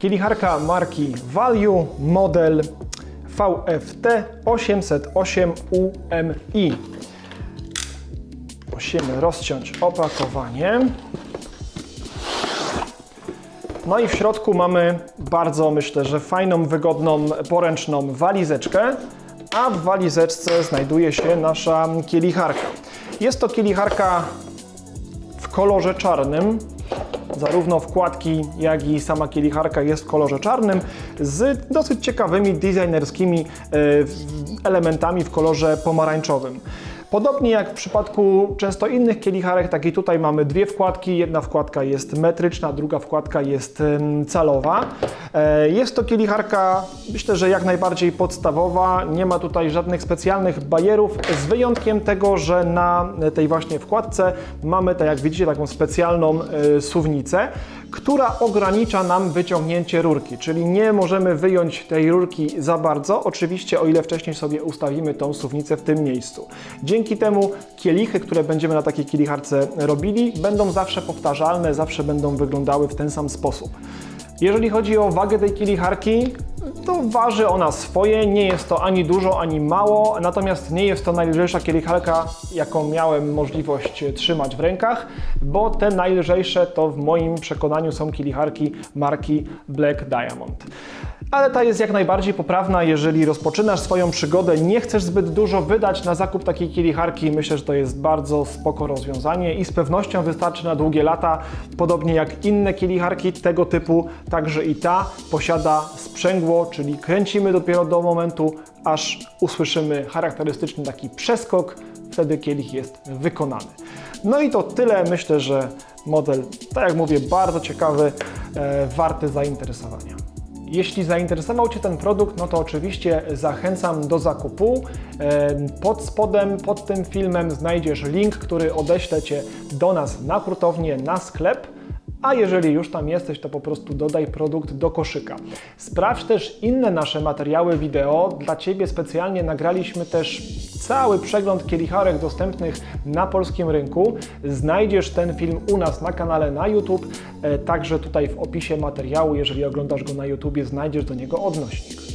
Kilicharka marki Value, model VFT 808 UMI. Musimy rozciąć opakowanie. No i w środku mamy bardzo, myślę, że fajną, wygodną, poręczną walizeczkę, a w walizeczce znajduje się nasza kielicharka. Jest to kielicharka w kolorze czarnym. Zarówno wkładki, jak i sama kielicharka jest w kolorze czarnym z dosyć ciekawymi designerskimi e, elementami w kolorze pomarańczowym. Podobnie jak w przypadku często innych kielicharek, tak i tutaj mamy dwie wkładki. Jedna wkładka jest metryczna, druga wkładka jest calowa. E, Jest to kielicharka, myślę, że jak najbardziej podstawowa. Nie ma tutaj żadnych specjalnych bajerów, z wyjątkiem tego, że na tej właśnie wkładce mamy, tak jak widzicie, taką specjalną e, suwnicę, która ogranicza nam wyciągnięcie rurki, czyli nie możemy wyjąć tej rurki za bardzo, oczywiście o ile wcześniej sobie ustawimy tą suwnicę w tym miejscu. Dzięki temu kielichy, które będziemy na takiej kielicharce robili, będą zawsze powtarzalne, zawsze będą wyglądały w ten sam sposób. Jeżeli chodzi o wagę tej kielicharki, to waży ona swoje, nie jest to ani dużo, ani mało, natomiast nie jest to najlżejsza kielicharka, jaką miałem możliwość trzymać w rękach, bo te najlżejsze to w moim przekonaniu są kielicharki marki Black Diamond. Ale ta jest jak najbardziej poprawna, jeżeli rozpoczynasz swoją przygodę, nie chcesz zbyt dużo wydać na zakup takiej kielicharki, myślę, że to jest bardzo spoko rozwiązanie i z pewnością wystarczy na długie lata. Podobnie jak inne kielicharki tego typu, także i ta posiada sprzęgło, czyli kręcimy dopiero do momentu, aż usłyszymy charakterystyczny taki przeskok, wtedy kielich jest wykonany. No i to tyle, myślę, że model, tak jak mówię, bardzo ciekawy, e, warty zainteresowania. Jeśli zainteresował Cię ten produkt, no to oczywiście zachęcam do zakupu. Pod spodem, pod tym filmem znajdziesz link, który odeślę Cię do nas na hurtownię, na sklep. A jeżeli już tam jesteś, to po prostu dodaj produkt do koszyka. Sprawdź też inne nasze materiały wideo. Dla Ciebie specjalnie nagraliśmy też cały przegląd kielicharek dostępnych na polskim rynku. Znajdziesz ten film u nas na kanale na YouTube, e, także tutaj w opisie materiału, jeżeli oglądasz go na YouTube, znajdziesz do niego odnośnik.